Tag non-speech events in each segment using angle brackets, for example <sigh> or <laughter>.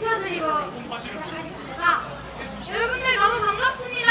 인사드리고 시작하겠습니다. 여러분들 너무 반갑습니다.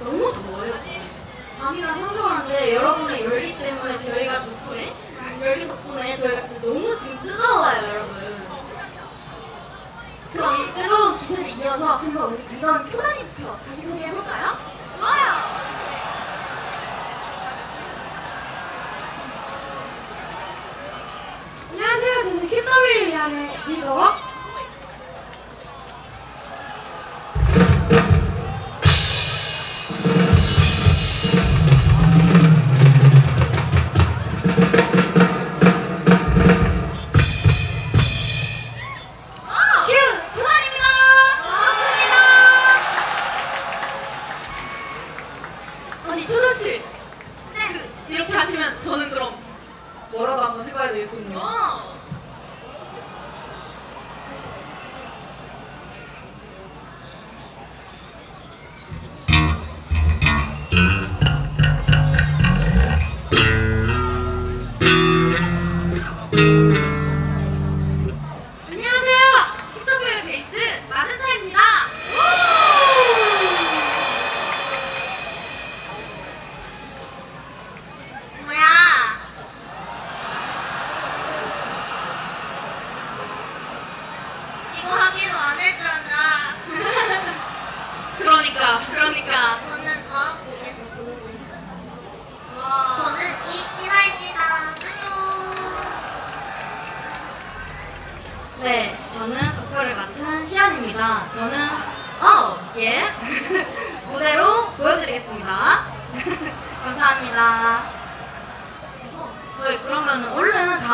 너무 더워요지 밤이라 선선한데 여러분의 열기 때문에 저희가 덕분에 열기 덕분에 저희가 진짜 너무 지금 뜨거워요 여러분 그럼 이 뜨거운 기세를 이어서 한번 우리 무덤 표단이부터 자기소개해볼까요? 좋아요! 안녕하세요 저는 KW 미안의 리더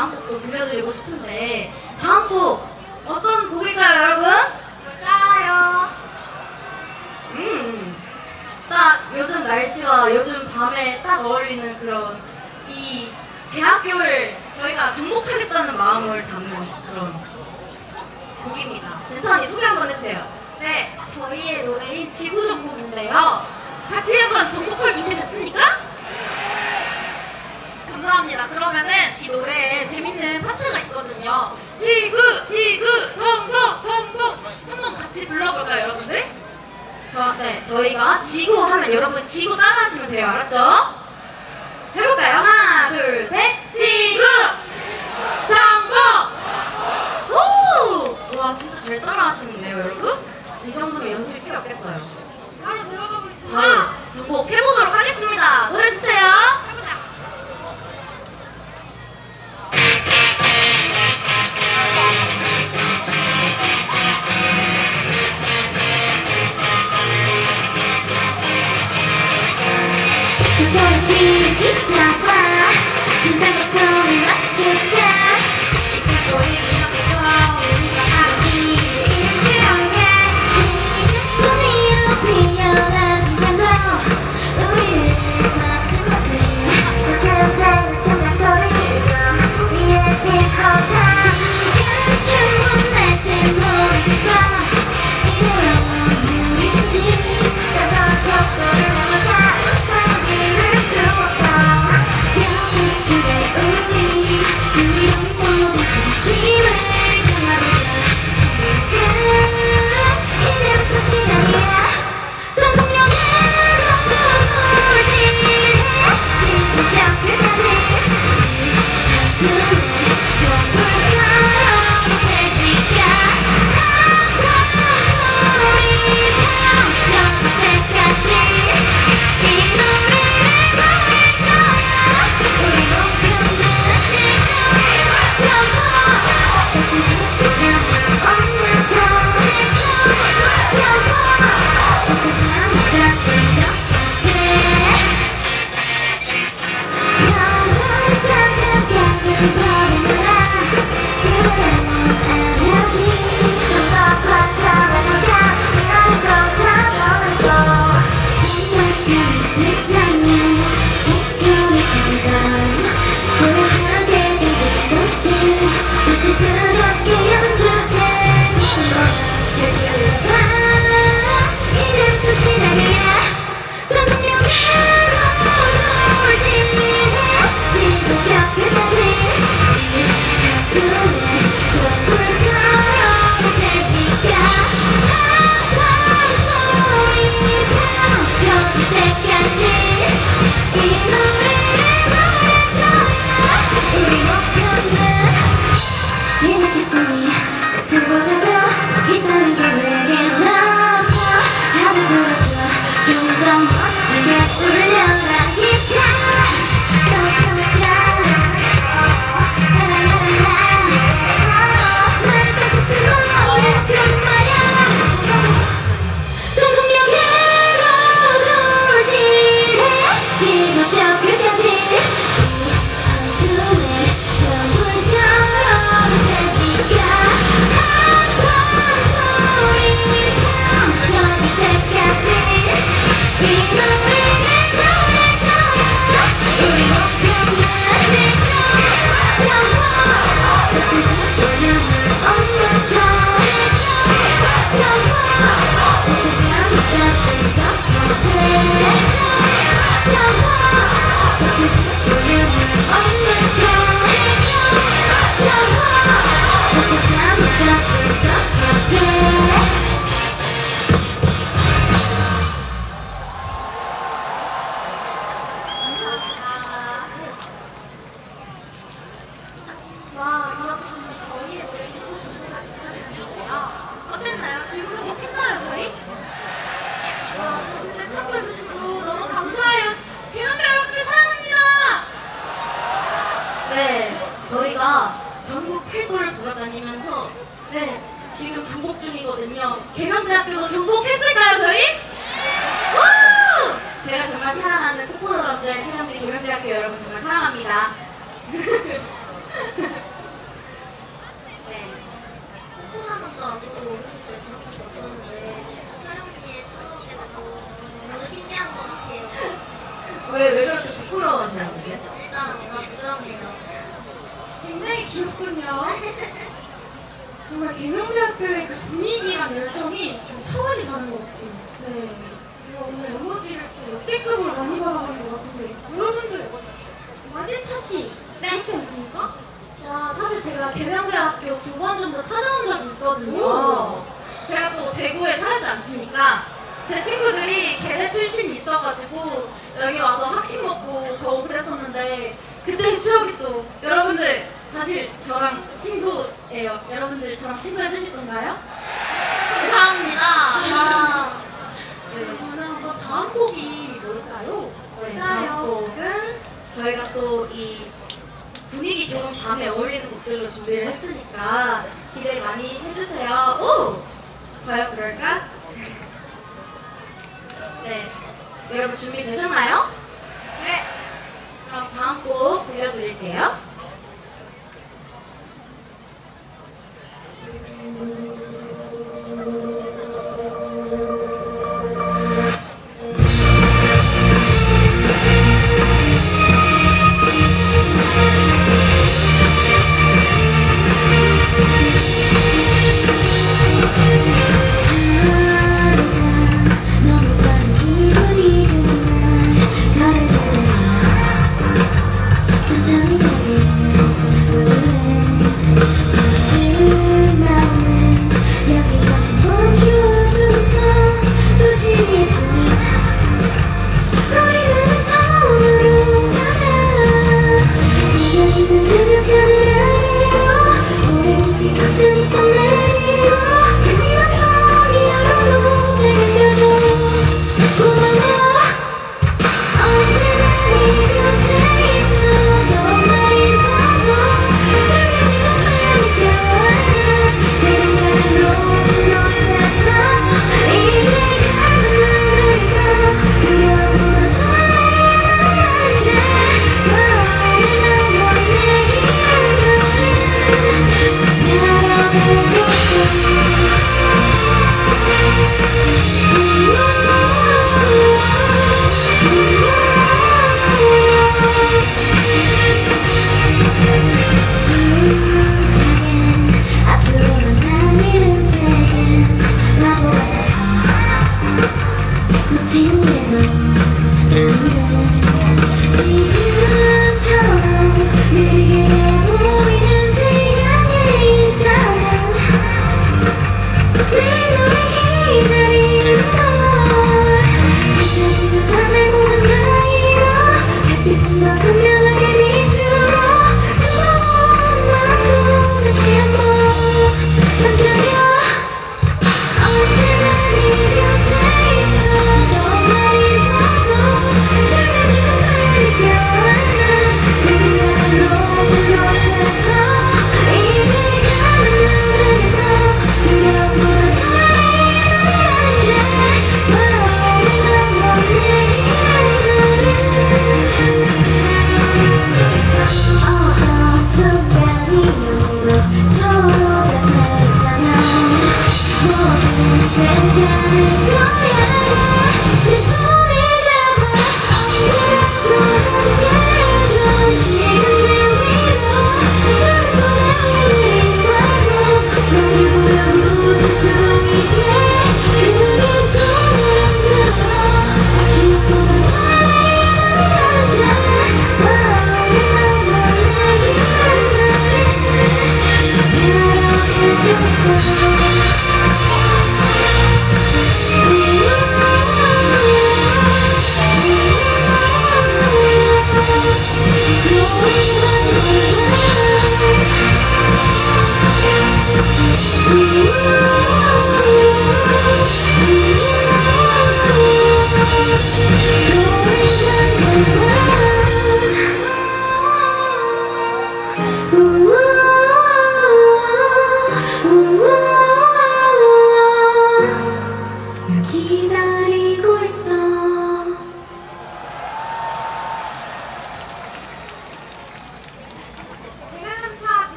다음 곡도 들려드리고 싶은데 다음 곡 어떤 곡일까요, 여러분? 뭘까요? 음, 딱 요즘 날씨와 요즘 밤에 딱 어울리는 그런 이 대학교를 저희가 정복하겠다는 마음을 담는 그런 곡입니다. jen선이 소개 한번 해주세요. 네, 저희의 노래인 지구 정복인데요. 같이 한번 정복할 준비됐습니까? 감사합니다. 그러면은 이 노래에 재밌는 파트가 있거든요. 지구, 지구, 정복, 정복. 한번 같이 불러볼까요, 여러분들? 저, 네, 저희가 지구 하면 여러분 지구 따라하시면 돼요. 알았죠? 해볼까요? 하나, 둘, 셋. 지구! 정복! 오! 와, 진짜 잘 따라하시는데요, 여러분? 이 정도면 연습이 필요 없겠어요. 바로 들어가고 있습니다. 바로 해보 정도가 찾아온 적이 있거든요. 제가 또 대구에 살지 않습니까? 제 친구들이 걔네 출신이 있어가지고 여기 와서 학식 먹고 겨우 그랬었는데 그때 추억이 또 여러분들 사실 저랑 친구예요. 여러분들 저랑 친구 해주실 건가요? 감사합니다. 아, 네. 그러면 그럼 다음 곡이 뭘까요? 네, 다음 곡은 저희가 또 이 분위기 좋은 밤에 어울리는 곡들로 준비를 했으니까 기대 많이 해주세요. 오! 과연 그럴까? <laughs> 네. 네. 여러분 준비되셨나요? 네. 그럼 다음 곡 들려드릴게요. 음...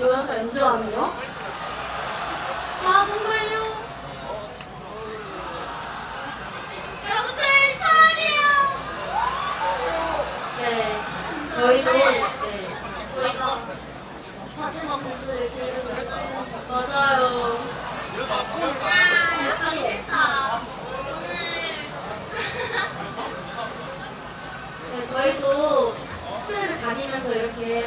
모여서 연주하는 거? 아 정말요? 여러분들 사랑해요. 네, 저희도 네, 저희가 마지막 곡을 들려드렸어요 맞아요. <laughs> 네, 저희도 축제를 다니면서 이렇게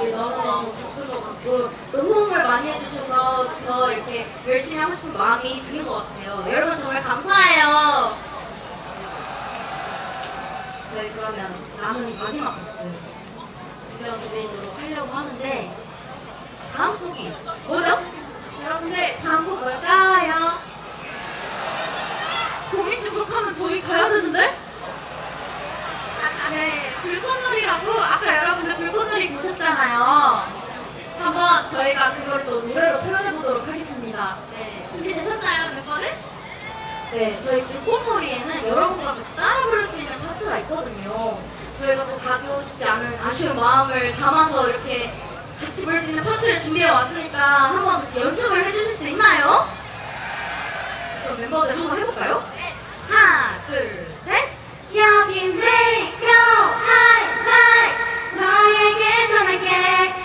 게 너무너무 것 같고 또 호응을 많이 해주셔서 더 이렇게 열심히 하고 싶은 마음이 드는 것 같아요. 여러분 정말 감사해요. 저희 그러면 남은 마지막 곡을 들려드리도록 하려고 하는데 다음 곡이 뭐죠? 여러분들 다음 곡 뭘까요? 고민 중독하면 저희 가야 되는데? 네, 불꽃놀이라고 아까 여러분들 불꽃놀이 보셨잖아요. 한번 저희가 그걸 또 노래로 표현해 보도록 하겠습니다. 네, 준비되셨나요, 멤버들? 네, 저희 불꽃놀이에는 여러분과 같이 따라 부를 수 있는 파트가 있거든요. 저희가 또 가고 싶지 않은 아쉬운 마음을 담아서 이렇게 같이 부를 수 있는 파트를 준비해 왔으니까 한번 같이 연습을 해주실 수 있나요? 그럼 멤버들 한번 해볼까요? 하나, 둘, 셋. 여긴 레이크 너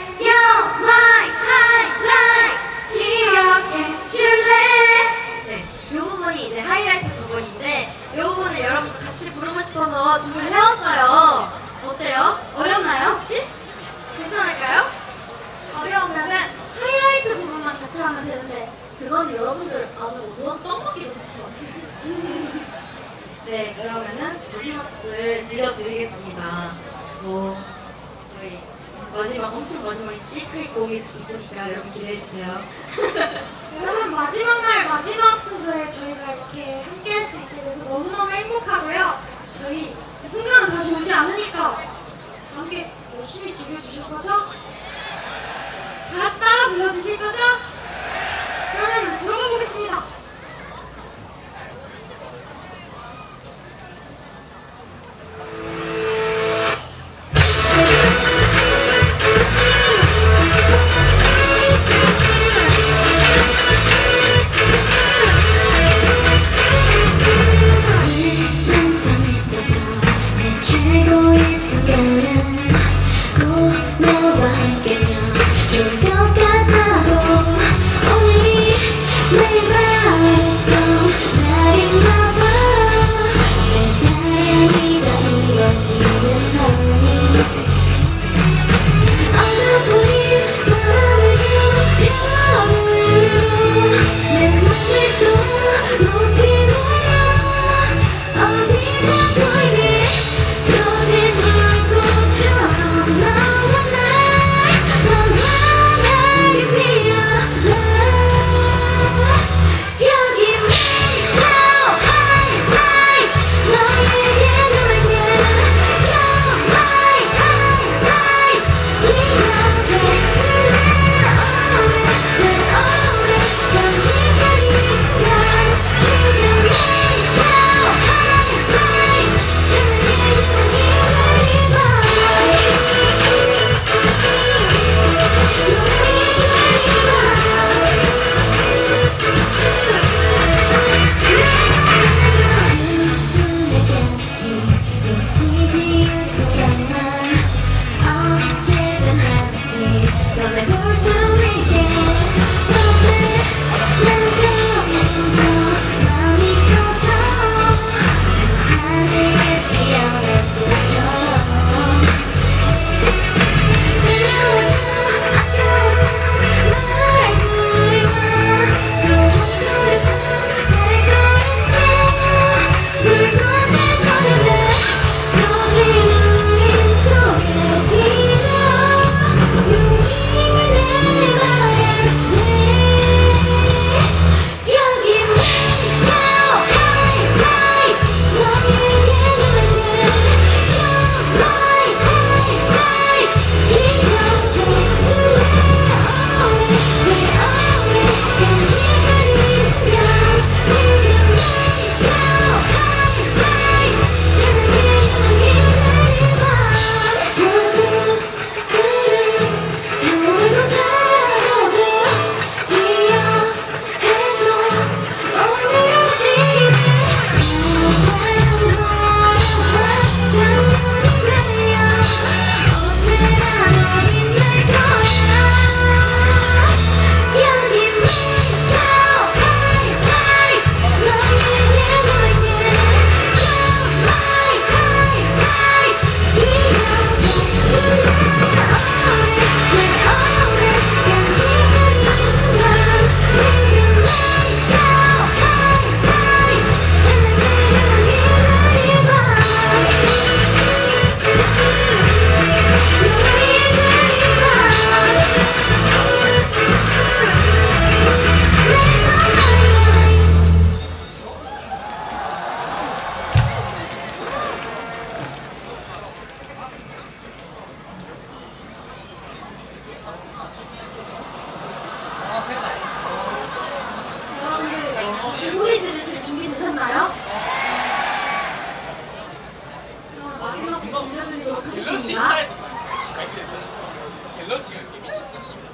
my and it looks good. It makes you believe.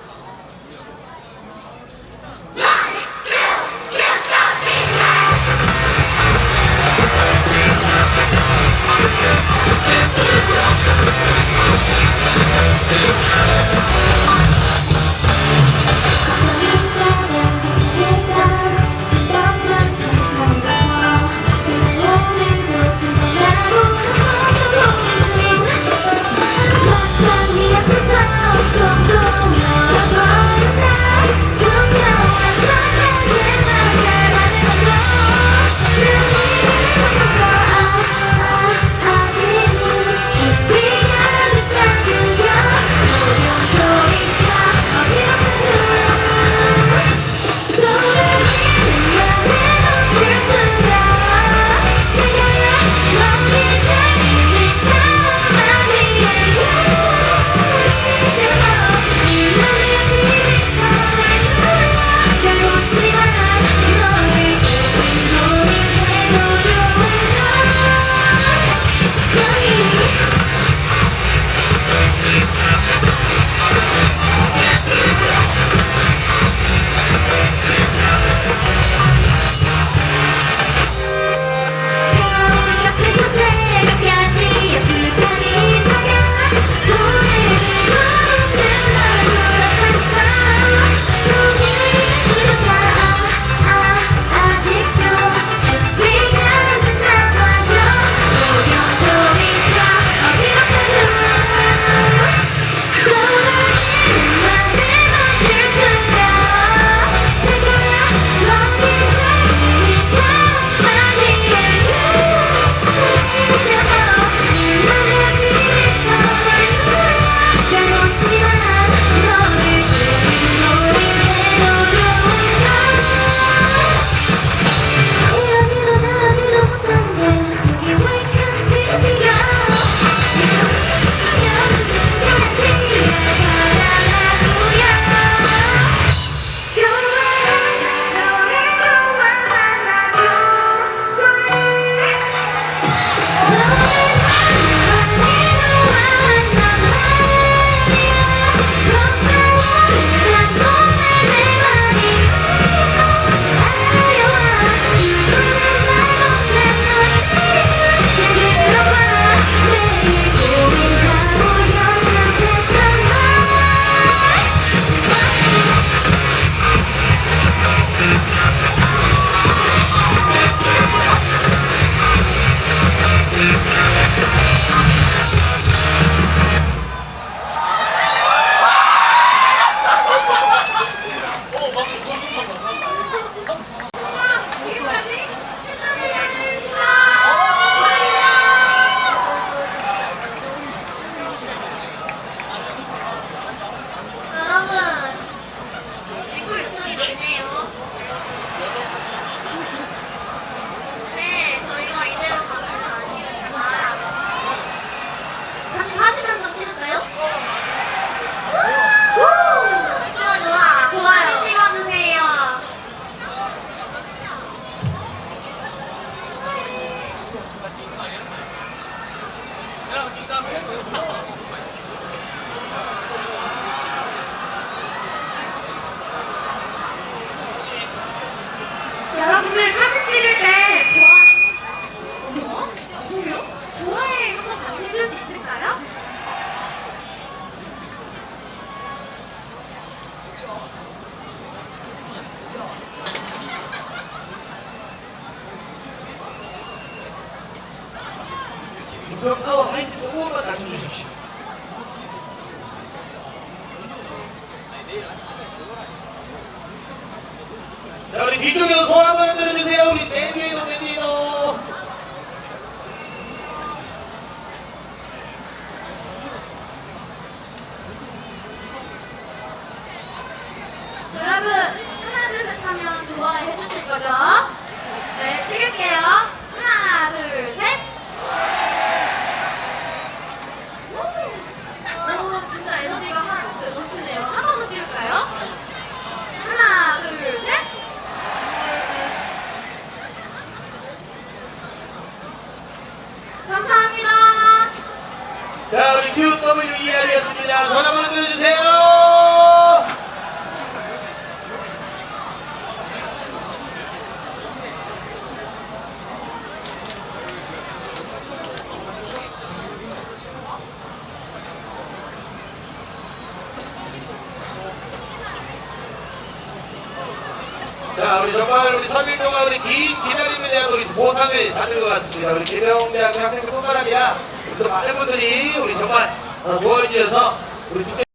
Thank 기가 막혀. 같